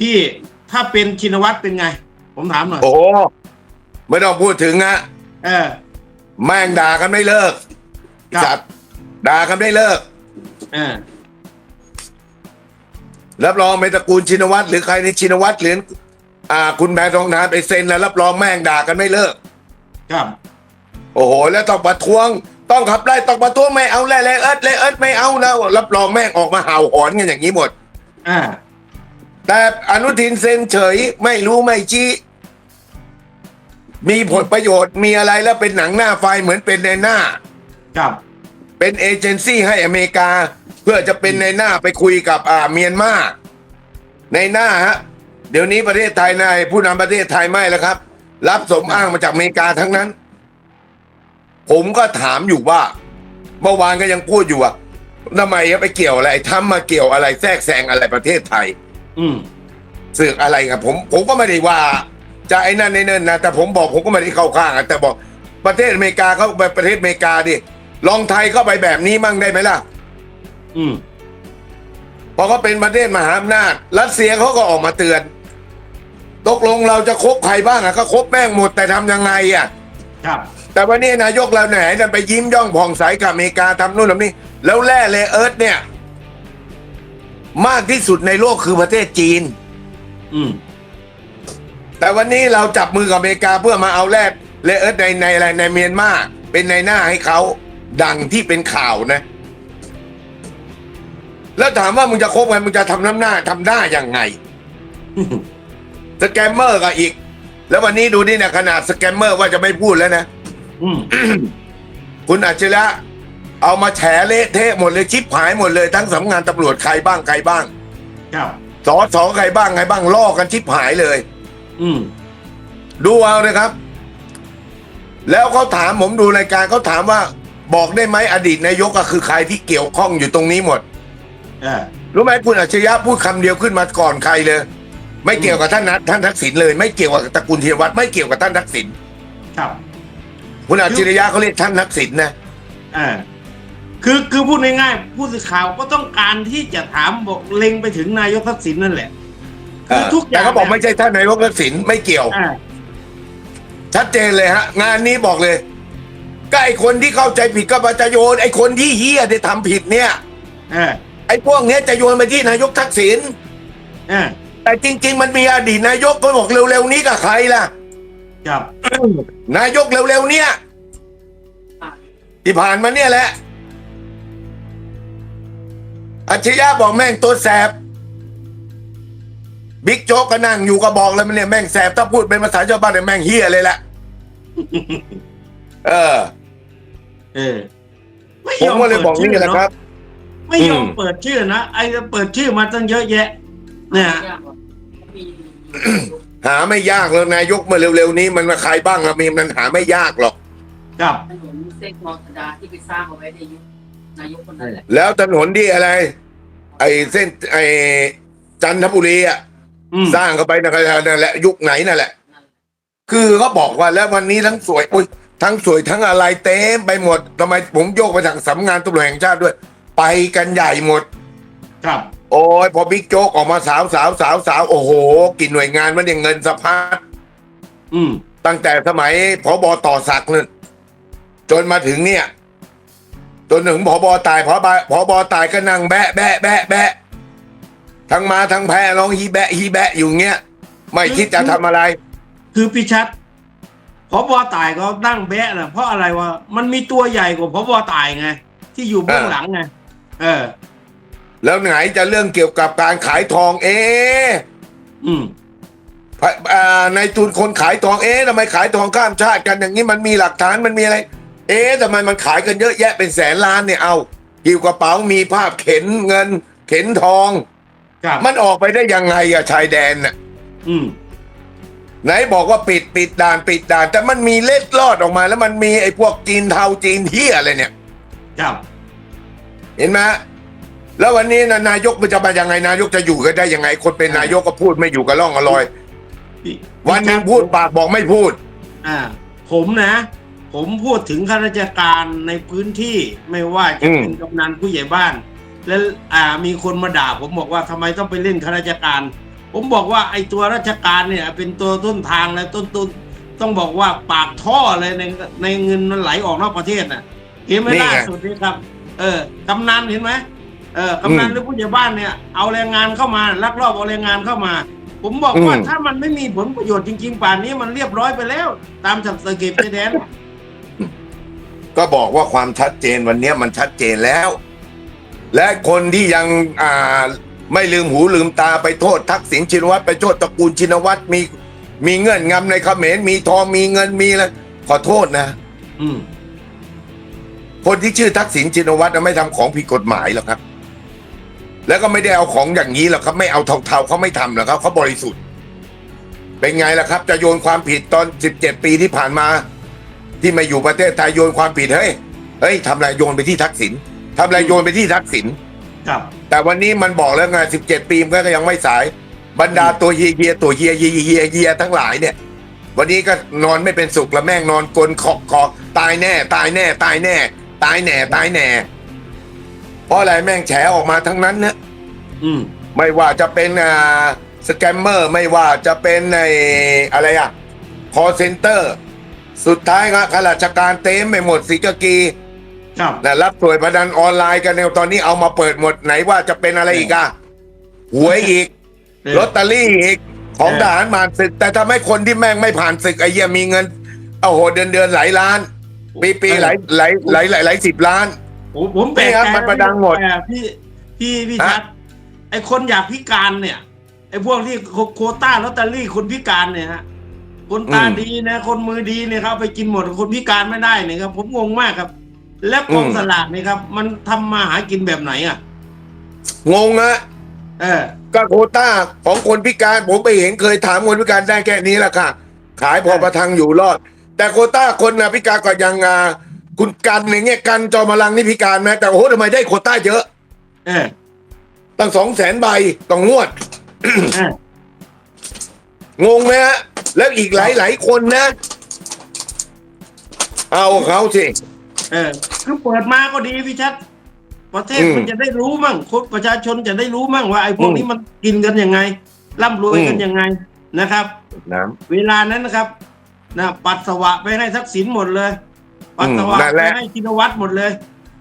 พี่ถ้าเป็นชินวัตรเป็นไง ผมถามหน่อยโอ้ไม่ต้องพูดถึงนะเออ แม่งด่ากันไม่เลิกครับ จัดด่ากันไม่เลิก เออ รับรองเป็นตระกูลชินวัตรหรือใครในชินวัตรหรืออ่า คุณแพทองทานไปเซ็นแล้วรับรองแม่งด่ากันไม่เลิก ครับ โอ้โห แล้วต้องประท้วง ต้องขับไล่ต้องประท้วงไม่เอาแล่แล่เอิร์ดแล่เอิร์ดไม่เอานะรับรองแม่งออกมาเห่าหอนกันอย่างนี้หมด อ่า แต่อนุทินเซ็นเฉยไม่รู้ไม่ชี้มีผลประโยชน์มีอะไรแล้วเป็นหนังหน้าไฟเหมือนเป็นในหน้า ครับเป็นเอเจนซี่ให้อเมริกา เพื่อจะเป็นในหน้าไปคุยกับอ่าเมียนมาในหน้าฮะเดี๋ยวนี้ประเทศไทยนายผู้นำประเทศไทยไม่แล้วครับ รับสมอ้างมาจากอเมริกาทั้งนั้น ผมก็ถามอยู่ว่า เมื่อวานก็ยังพูดอยู่ว่าทำไมไปเกี่ยวอะไรทำมาเกี่ยวอะไรแทรกแซงอะไรประเทศไทย อืมเสือกอะไรครับผมผมก็ไม่ได้ว่า จะไอ้นั่นไอ้นั่นนะแต่ผมบอกผมก็ไม่ได้เข้าข้างอะแต่บอกประเทศอเมริกาเขาไปประเทศอเมริกาดิลองไทยเข้าไปแบบนี้มั่งได้ไหมล่ะ อืมเพราะเขาเป็นประเทศมหาอำนาจรัสเซียเขาก็ออกมาเตือน ตกลงเราจะคบใครบ้างอะก็คบแม่งหมดแต่ทำยังไงอะ ครับ แต่วันนี้นายกเราไหนนั่นไปยิ้มย่องผ่องใสกับอเมริกาทำนู่นทำนี่แล้วแร่เลเอิร์ธเนี่ย มากที่สุดในโลกคือประเทศจีน อืม แต่วันนี้เราจับมือกับอเมริกาเพื่อมาเอาแร่เลเอิร์ธในในอะไรในเมียนมาเป็นในหน้าให้เขาดังที่เป็นข่าวนะ แล้วถามว่ามึงจะคบกันมึงจะทำน้ำหน้าทำหน้ายังไงสแกมเมอร์ก็อีก แล้ววันนี้ดูนี่นะขนาดสแกมเมอร์ว่าจะไม่พูดแล้วนะ อืม คุณอัจฉริยะ เอามาแฉเละเทะหมดเลยชิบหายหมดเลยทั้งสำนักงานตำรวจใครบ้างใครบ้างครับ สอสอใครบ้างใครบ้างล่อกันชิบหายเลย อืมดูเอานะครับ แล้วเขาถามผมดูรายการเขาถามว่า บอกได้ไหมอดีตนายกก็คือใครที่เกี่ยวข้องอยู่ตรงนี้หมดเออรู้ไหมคุณอัจฉริยะพูดคำเดียวขึ้นมาก่อนใครเลย ไม่เกี่ยวกับท่านนัทท่านทักษิณเลย ไม่เกี่ยวกับตระกูลเทียวัฒน์ไม่เกี่ยวกับท่านทักษิณครับ คุณอัจฉริยะเขาเรียกท่านทักษิณนะ เออ คือคือพูดง่ายๆผู้สื่อข่าวก็ต้องการที่จะถามบอกเล็งไปถึงนายกทักษิณนั่นแหละคือทุกอแต่ย่างเขาบอกไม่ใช่ท่านนายกทักษิณไม่เกี่ยวอ่าชัดเจนเลยฮะ งานนี้บอกเลยก็ไอคนที่เข้าใจผิดก็มาจะโยน ไอคนที่เฮียที่ทำผิดเนี่ยเออไอพวกเนี้ยจะโยนไปที่นายกทักษิณเออแต่จริง ๆ มันมีอดีตนายกก็บอกเร็วๆนี้กับใครล่ะครับนายกเร็วๆเนี่ยที่ผ่านมาเนี่ยแหละ อัจฉริยะบอกแม่งตัวแสบบิ๊กโจ๊กก็นั่งอยู่ก็บอกเลยมันเนี่ยแม่งแสบถ้าพูดเป็นภาษาชาวบ้านเนี่ยแม่งเฮียเลยแหละเออ เออไม่ผมก็เลยบอกนี่แหละครับ ไม่ยอมอืมเปิดชื่อนะไอ้เปิดชื่อมาตั้งเยอะแยะ เนี่ยหาไม่ยากแล้วนายกเมื่อเร็วๆนี้มันมาใครบ้างอะมีมันหาไม่ยากหรอก ครับถนนเส้นคลองสดาที่ไปสร้างเอาไว้ในยุค นายกคนนั้นแหละแล้วถนนที่อะไร ไอ้เส้นไอ้จันทบุรีอะอืมสร้างเข้าไปนั่นแหละยุคไหนนั่นแหละ นั่นแหละคือเขาบอกว่าแล้ววันนี้ทั้งสวยอุ้ยทั้งสวยทั้งอะไรเต็มไปหมดทำไมผมโยกไปทางสำนักงานตำรวจแห่งชาติด้วย ไปกันใหญ่หมด ครับ โอ้ยพอบิ๊กโจ๊กออกมาสาวสาวสาวสาวโอ้โหกี่หน่วยงานมันเนี่ยเงินสะพัดอืมตั้งแต่สมัยพบต่อศักดิ์นั่นจนมาถึงเนี่ย จนถึงพบตายพบพบตายก็นั่งแบะแบะแบะแบะทั้งมาทั้งแพ้ร้องฮีแบะฮีแบะอยู่เงี้ย ไม่คิดจะทำอะไร คือพี่ชัดพบตายก็นั่งแบะนะเพราะอะไรวะมันมีตัวใหญ่กว่าพบตายไง ที่อยู่เบื้องหลังไงเออ แล้วไหนจะเรื่องเกี่ยวกับการขายทองเอ๊ะอืมพะอ่าในทุนคนขายทองเอ๊ะทำไมขายทองข้ามชาติกันอย่างนี้มันมีหลักฐานมันมีอะไร เอ๊ะทำไมมันขายกันเยอะแยะเป็นแสนล้านเนี่ยเอาหิวกระเป๋ามีภาพเข็นเงิน เข็นทอง ครับมันออกไปได้ยังไงอะชายแดนน่ะอืมไหนบอกว่าปิดปิดด่านปิดด่าน แต่มันมีเล็ดลอดออกมา แล้วมันมีไอ้พวกจีนเทาจีนเที่ยอะไรเนี่ย ครับเห็นไหมแล้ววันนี้นะนายกมันจะมายังไงนายกจะอยู่กันได้ยังไง คนเป็นนายกก็พูดไม่อยู่กับร่องอร่อย พี่วันหนึงพูดปากบอกไม่พูด อ่า ผมนะ ผมพูดถึงข้าราชการในพื้นที่ไม่ว่าจะเป็นอืมกำนันผู้ใหญ่บ้าน แล้วอ่ามีคนมาด่า ผมบอกว่าทำไมต้องไปเล่นข้าราชการ ผมบอกว่าไอ้ตัวราชการเนี่ย เป็นตัวต้นทางและต้นต้นต้องบอกว่าปากท่อเลยในในเงินมันไหลออกนอกประเทศน่ะเห็นไหมนี่ไงล่าสุดนี้ครับ เออกำนันเห็นไหมเออกำนันอืมหรือผู้ใหญ่บ้านเนี่ยเอาแรงงานเข้ามาลักลอบเอาแรงงานเข้ามา ผมบอกว่าอืมถ้ามันไม่มีผลประโยชน์จริง ๆ ป่านนี้มันเรียบร้อยไปแล้ว ตามจับสเก็บชายแดน ก็บอกว่าความชัดเจนวันนี้มันชัดเจนแล้ว และคนที่ยังอ่าไม่ลืมหูลืมตาไปโทษ ทักษิณชินวัตรไปโทษตระกูลชินวัตรมีมีเงื่อนงำในเขมรมีทองมีเงินมีอะไรขอโทษนะ อืมคนที่ชื่อทักษิณชินวัตรน่ะไม่ทำของผิดกฎหมายหรอกครับ แล้วก็ไม่ได้เอาของอย่างนี้หรอกครับ ไม่เอาเทาๆเขาไม่ทำหรอกครับเขาบริสุทธิ์ เป็นไงล่ะครับ จะโยนความผิดตอน 17 ปีที่ผ่านมา ที่มาอยู่ประเทศไทยโยนความผิดเฮ้ยเฮ้ยทำอะไรโยนไปที่ทักษิณทำอะไรโยนไปที่ทักษิณครับแต่วันนี้มันบอกแล้วไง17ปีมันก็ยังไม่สาย บรรดาตัวเฮียเฮียตัวเฮียเฮียเฮียเฮียทั้งหลายเนี่ย วันนี้ก็นอนไม่เป็นสุขละแม่งนอนกลนขอกคอตายแน่ ตายแน่ ตายแน่ ตายแน่ตายแน่ เพราะอะไรแม่งแฉออกมาทั้งนั้นเนี่ยอืมไม่ว่าจะเป็นอ่าสแกมเมอร์ไม่ว่าจะเป็นในอะไรอะคอเซ็นเตอร์ สุดท้ายก็ข้าราชการเต็มไปหมดสีกากีครับนะรับสวยพนันออนไลน์กันในตอนนี้เอามาเปิดหมดไหนว่าจะเป็นอะไรอีกอะหวยอีกเออลอตเตอรี่อีกของเออทหารผ่านศึก แต่ทำให้คนที่แม่งไม่ผ่านศึกไอ้เหี้ยมีเงินโอ้โหเดือนเดือนหลายล้าน ปีปีหลายหลายหลายหลายหลายสิบล้านผมผมแปลกนี่ครับใจมันประดังหมดแปลกพี่พี่พี่ฮะชัดไอคนอยากพิการเนี่ยไอพวกที่โคโควต้าลอตเตอรี่คนพิการเนี่ยฮะ คนตาดีนะ คนมือดีเนี่ยครับไปกินหมดคนพิการไม่ได้เนี่ยครับผมงงมากครับ และกองสลากเนี่ยครับ มันทำมาหากินแบบไหนอะ งงอะเออก็โควต้าของคนพิการ ผมไปเห็นเคยถามคนพิการได้แค่นี้แหละค่ะ ขายพอประทังอยู่รอด แต่โควต้าคนนะพิการก็ยังอ่าคุณกันอย่างเงี้ยกันจอมพลังนี่พิการไหมแต่โอ้โหทำไมได้โควต้าเยอะ เออตั้งสองแสนใบต่องวดเอองงไหมฮะ แล้วอีกหลายหลายๆคนนะ เอาเขาสิ เออคือเปิดมาก็ดีพี่ชัด ประเทศอืมมันจะได้รู้มั่งคนประชาชนจะได้รู้มั่งว่าไอ้พวกนี้มันกินกันยังไงร่ำรวยกันอืมยังไงนะครับน้เวลานั้นนะครับนะปัสสาวะไปให้ทักษิณหมดเลย ปัสสาวะอืมนั่นไปแหละให้ชินวัตรหมดเลย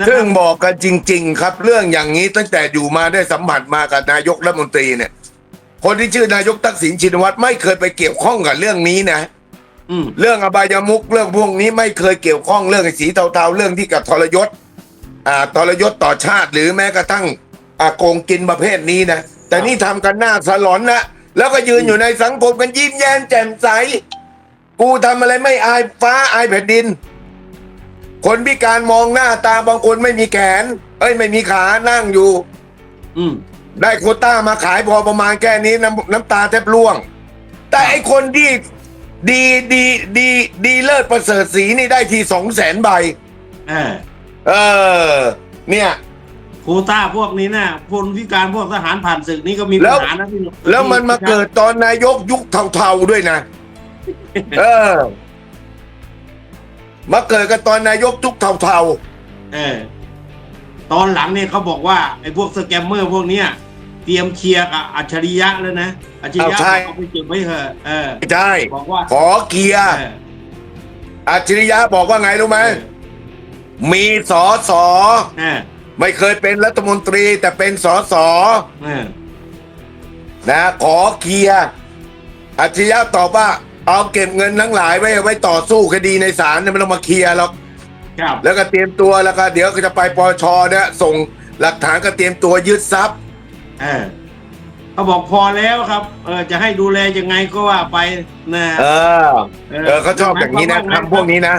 นะำคซึ่รังบบอกกันจริง ๆ ครับ เรื่องอย่างนี้ตั้งแต่อยู่มาได้สัมผัสมากับนายกรัฐมนตรีเนี่ย คนที่ชื่อนายกทักษิณชินวัตรไม่เคยไปเกี่ยวข้องกับเรื่องนี้นะอืมเรื่องอบายมุกเรื่องพวกนี้ไม่เคยเกี่ยวข้องเรื่องไอ้สีเทาๆเรื่องที่กับทรยศอ่าทรยศต่อชาติหรือแม้กระทั่งอาโกงกินประเภทนี้นะแต่นี่ทำกันหน้าสลอนนะแล้วก็ยืนอยู่ในสังคมกันยิ้มแย้มแจ่มใส กูทำอะไรไม่อายฟ้าอายแผ่นดิน คนพิการมองหน้าตาบางคนไม่มีแขน เอ้ยไม่มีขานั่งอยู่ อืม ได้โควต้ามาขายพอประมาณแค่นี้น้ำน้ำตาแทบร่วง แต่ไอคนที่ดีดีดีดีเลิศประเสริฐสีนี่ได้ทีสองแสนใบ เออเออ เนี่ย โควต้าพวกนี้นะคนพิการพวกทหารผ่านศึกนี่ก็มีแล้ปัญวหานะพี่แล้วมันมาเกิดตอนนายกยุคเทาๆด้วยนะ เออ มาเกิดกันตอนนายกยุคเทาเออ ตอนหลังเนี่ยเขาบอกว่าไอ้พวกสแกมเมอร์พวกเนี้ยเตรียมเคลียร์กับอัจฉริยะแล้วนะอัจฉริยะบอกเอาไปเก็บไว้เถอะเออๆไม่ใช่บอกว่า ขอเกียร์เอออัจฉริยะบอกว่าไงรู้ไหม มีสอสอเออไม่เคยเป็นรัฐมนตรีแต่เป็นสอสอเออนะ ขอเคลียร์อัจฉริยะตอบว่า เอาเก็บเงินทั้งหลายไว้ไว้ต่อสู้คดีในศาลเนี่ยไม่ต้องมาเคลียร์หรอก ครับแล้วก็เตรียมตัวแล้วก็เดี๋ยวก็จะไปปอชเนี่ยส่งหลักฐานก็เตรียมตัวยึดทรัพย์เออเขาบอกพอแล้วครับ เออจะให้ดูแลยังไงก็ว่าไปนะเออเออเขาชอบอย่างนี้นะทำพวกนี้นะ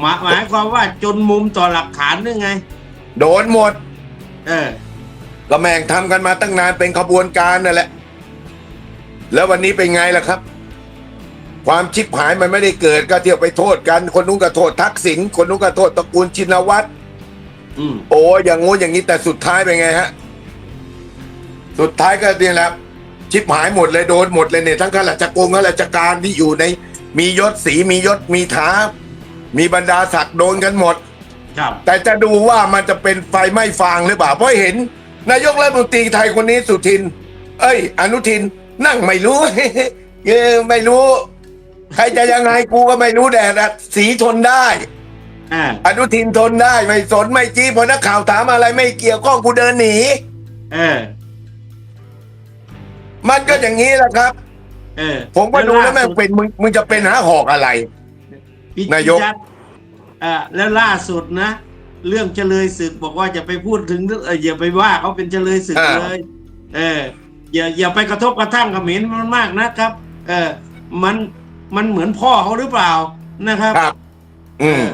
หมายหมายความว่าจนมุมต่อหลักฐานหรือไง โดนหมด เออก็แม่งทำกันมาตั้งนานเป็นขบวนการนั่นแหละ แล้ววันนี้เป็นไงล่ะครับ ความชิบหายมันไม่ได้เกิดก็เที่ยวไปโทษกัน คนนู้นก็โทษทักษิณคนนู้นก็โทษตระกูลชินวัตรอืมโอ้ยอย่างงู้นอย่างนี้แต่สุดท้ายเป็นไงฮะ สุดท้ายก็เนี่ยแหละชิบหายหมดเลยโดนหมดเลยเนี่ยทั้งข้าราชการข้าราชการที่อยู่ใน มียศสีมียศมีท้ามีบรรดาศักดิ์โดนกันหมด ครับ แต่จะดูว่ามันจะเป็นไฟไหม้ฟางหรือเปล่าเพราะเห็น นายกรัฐมนตรีไทยคนนี้สุทิน เอ้ย อนุทินนั่งไม่รู้เออไม่รู้ ใครจะยังไงกูก็ไม่รู้แต่ละสีทนได้ อ่า อนุทินทนได้ไม่สนไม่จี้พอนักข่าวถามอะไรไม่เกี่ยวข้องกูเดินหนี เออ มันก็อย่างนี้แหละครับ เออผมก็ดูแล้วแม่งเป็นมึงมึงจะเป็นหาหอกอะไรพี่นายกพี่จัดอ่าแล้วล่าสุดนะ เรื่องเฉลยศึกบอกว่าจะไปพูดถึงเรื่องเอออย่าไปว่าเขาเป็นเฉลยศึกเลย เออ อย่าอย่าไปกระทบกระทั่งกับเหม็นมันมากนะครับ เออ มัน มันเหมือนพ่อเขาหรือเปล่านะครับ ครับ อืม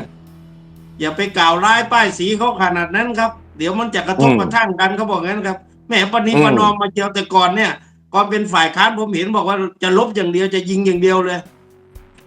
อย่าไปกล่าวร้ายป้ายสีเขาขนาดนั้นครับ เดี๋ยวมันจะกระทบอืมกระทั่งกันเขาบอกงั้นครับแหมปณิอืม ปนอมมาเจียวแต่ก่อนเนี่ยก่อนเป็นฝ่ายค้านผมเห็นบอกว่าจะลบอย่างเดียวจะยิงอย่างเดียวเลย